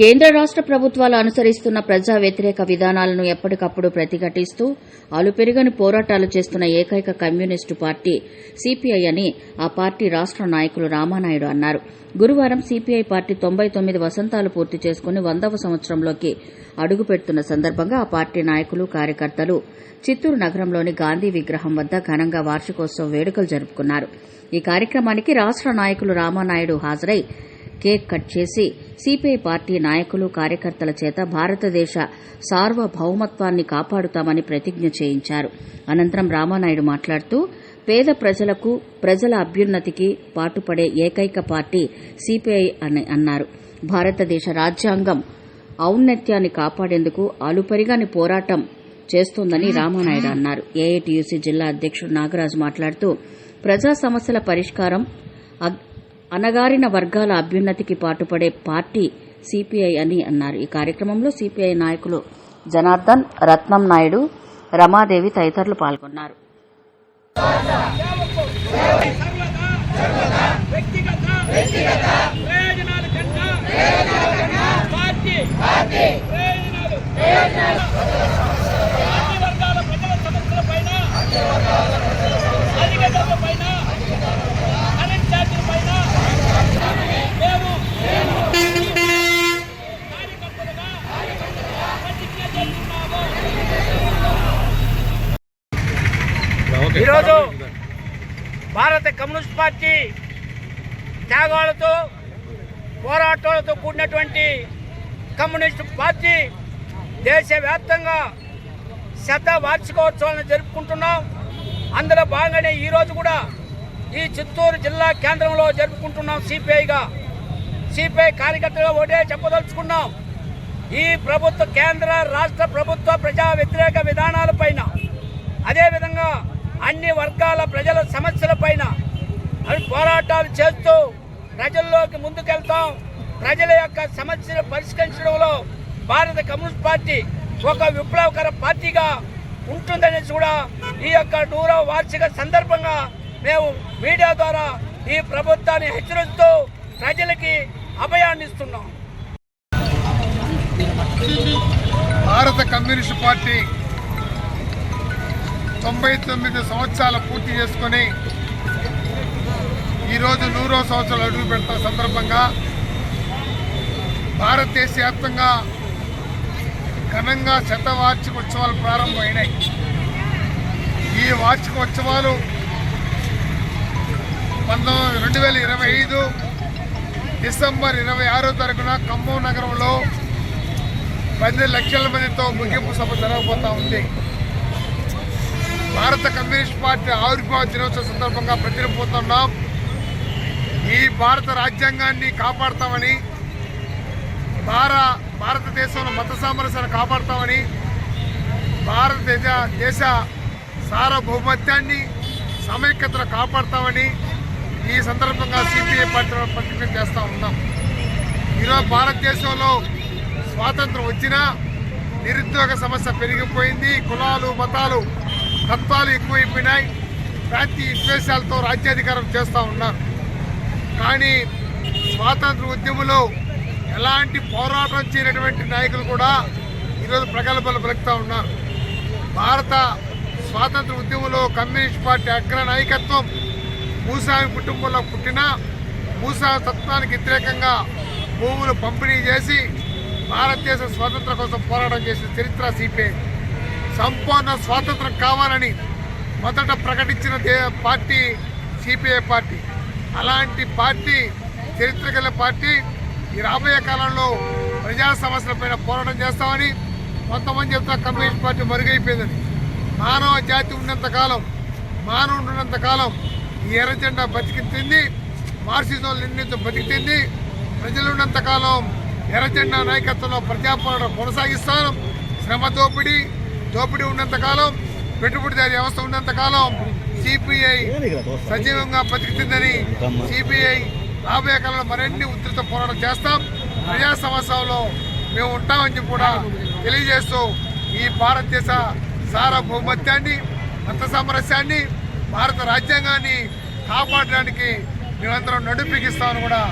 కేంద్ర రాష్ట ప్రభుత్వాలు అనుసరిస్తున్న ప్రజా వ్యతిరేక విధానాలను ఎప్పటికప్పుడు ప్రతిఘటిస్తూ అలుపెరుగని పోరాటాలు చేస్తున్న ఏకైక కమ్యూనిస్టు పార్టీ సిపిఐ అని ఆ పార్టీ రాష్ట నాయకులు రామానాయుడు అన్నారు. గురువారం సిపిఐ పార్టీ తొంభై తొమ్మిది వసంతాలు పూర్తి చేసుకుని వందవ సంవత్సరంలోకి అడుగుపెడుతున్న సందర్భంగా ఆ పార్టీ నాయకులు కార్యకర్తలు చిత్తూరు నగరంలోని గాంధీ విగ్రహం వద్ద ఘనంగా వార్షికోత్సవ వేడుకలు జరుపుకున్నారు. ఈ కార్యక్రమానికి రాష్ట నాయకులు రామానాయుడు హాజరై కేక్ కట్ చేసి సిపిఐ పార్టీ నాయకులు కార్యకర్తల చేత భారతదేశ సార్వభౌమత్వాన్ని కాపాడుతామని ప్రతిజ్ఞ చేయించారు. అనంతరం రామానాయుడు మాట్లాడుతూ పేద ప్రజలకు ప్రజల అభ్యున్నతికి పాటుపడే ఏకైక పార్టీ సిపిఐ అని అన్నారు. భారతదేశ రాజ్యాంగం ఔన్నత్యాన్ని కాపాడేందుకు అలుపరిగాని పోరాటం చేస్తోందని రామానాయుడు అన్నారు. ఏఐటీయూసీ జిల్లా అధ్యక్షుడు నాగరాజు మాట్లాడుతూ ప్రజా సమస్యల పరిష్కారం అనగారిన అణగారిన వర్గాల అభ్యున్నతికి పాటుపడే పార్టీ సిపిఐ అని అన్నారు. ఈ కార్యక్రమంలో సిపిఐ నాయకులు జనార్దన్ రత్నం నాయుడు రమాదేవి తదితరులు పాల్గొన్నారు. ప్రయోజనాలు కన్నా పార్టీ ప్రయోజనాలు అన్ని వర్గాల ప్రజల సమస్యల పైన అధిక ధరల పైన కరెంట్ ఛార్జీల పైన మేము కార్యకర్తలుగా ప్రతిజ్ఞ చేస్తున్నాము ఈరోజు భారత కమ్యూనిస్ట్ పార్టీ త్యాగాలతో పోరాటాలతో కూడినటువంటి కమ్యూనిస్ట్ పార్టీ దేశవ్యాప్తంగా శత వార్షికోత్సవాలను జరుపుకుంటున్నాం. అందులో భాగంగానే ఈరోజు కూడా ఈ చిత్తూరు జిల్లా కేంద్రంలో జరుపుకుంటున్నాం సిపిఐగా. సిపిఐ కార్యకర్తగా ఒకటే చెప్పదలుచుకున్నాం. ఈ ప్రభుత్వ కేంద్ర రాష్ట్ర ప్రభుత్వ ప్రజా వ్యతిరేక విధానాలపైన అదేవిధంగా అన్ని వర్గాల ప్రజల సమస్యలపైన అవి పోరాటాలు చేస్తూ ప్రజల్లోకి ముందుకెళ్తాం. ప్రజల యొక్క సమస్యలు పరిష్కరించడంలో భారత కమ్యూనిస్ట్ పార్టీ ఒక విప్లవకర పార్టీగా ఉంటుందని కూడా ఈ యొక్క నూరవ వార్షిక సందర్భంగా మేము మీడియా ద్వారా ఈ ప్రభుత్వాన్ని హెచ్చరిస్తూ ప్రజలకి అభయాన్ని ఇస్తున్నాం భారత కమ్యూనిస్ట్ పార్టీ తొంభై తొమ్మిది సంవత్సరాలు పూర్తి చేసుకొని ఈరోజు నూరో సంవత్సరాలు అడుగు పెడతా సందర్భంగా భారతదేశ వ్యాప్తంగా ఘనంగా శత ఉత్సవాలు ప్రారంభమైనాయి. ఈ వార్షిక ఉత్సవాలు పంతొమ్మిది రెండు వేల ఇరవై ఐదు డిసెంబర్ ఇరవై ఆరో తారీఖున ఖమ్మం నగరంలో పది లక్షల మందితో ముగింపు సభ జరగబోతా ఉంది. భారత కమ్యూనిస్ట్ పార్టీ ఆవిర్భావ దినోత్సవ సందర్భంగా ప్రతినిపోతున్నాం ఈ భారత రాజ్యాంగాన్ని కాపాడతామని భార భారతదేశంలో మత సామరస్యాన్ని కాపాడతామని భారతదేశ దేశ సార్వభౌమత్యాన్ని సమైక్యతను కాపాడతామని ఈ సందర్భంగా సిపిఐ పార్టీ ప్రతిజ్ఞ చేస్తూ ఉన్నాం. ఈరోజు భారతదేశంలో స్వాతంత్రం వచ్చినా నిరుద్యోగ సమస్య పెరిగిపోయింది. కులాలు మతాలు తత్వాలు ఎక్కువైపోయినాయి. ప్రాంతీయ విశ్వేశాలతో రాజ్యాధికారం చేస్తూ ఉన్నారు. కానీ స్వాతంత్ర ఉద్యమంలో ఎలాంటి పోరాటం చేయనటువంటి నాయకులు కూడా ఈరోజు ప్రగల్భాలు పలుకుతూ ఉన్నారు. భారత స్వాతంత్ర ఉద్యమంలో కమ్యూనిస్ట్ పార్టీ అగ్ర నాయకత్వం భూస్వామి కుటుంబంలో పుట్టిన భూస్వామి తత్వానికి వ్యతిరేకంగా భూములు పంపిణీ చేసి భారతదేశ స్వాతంత్రం కోసం పోరాటం చేసిన చరిత్ర సిపిఐ. సంపూర్ణ స్వాతంత్రం కావాలని మొదట ప్రకటించిన దే పార్టీ సిపిఐ పార్టీ. అలాంటి పార్టీ చరిత్ర గల పార్టీ ఈ రాబోయే కాలంలో ప్రజా సమస్యలపైన పోరాటం చేస్తామని కొంతమంది చెప్తా కమ్యూనిస్ట్ పార్టీ మరుగైపోయిందని. మానవ జాతి ఉన్నంత కాలం మానవుడు ఉన్నంత కాలం ఈ ఎర్రజెండా బతికింది మార్క్సిజం నిర్ణయం బతికింది ప్రజలు ఉన్నంతకాలం కాలం ఎర్ర జెండా నాయకత్వంలో ప్రజాపాలన కొనసాగిస్తాను. శ్రమ దోపిడీ దోపిడీ ఉన్నంతకాలం పెట్టుబడిదారి వ్యవస్థ ఉన్నంతకాలం సిపిఐ సజీవంగా బతుకుతుందని సిపిఐ రాబోయే కాలంలో మరిన్ని ఉధృత పోరాటం చేస్తాం. ప్రజా సమస్యల్లో మేము ఉంటామని చెప్పి కూడా తెలియజేస్తూ ఈ భారతదేశ సార్వభౌమత్యాన్ని మత సామరస్యాన్ని భారత రాజ్యాంగాన్ని కాపాడడానికి మేమందరం నడుపిగిస్తామని కూడా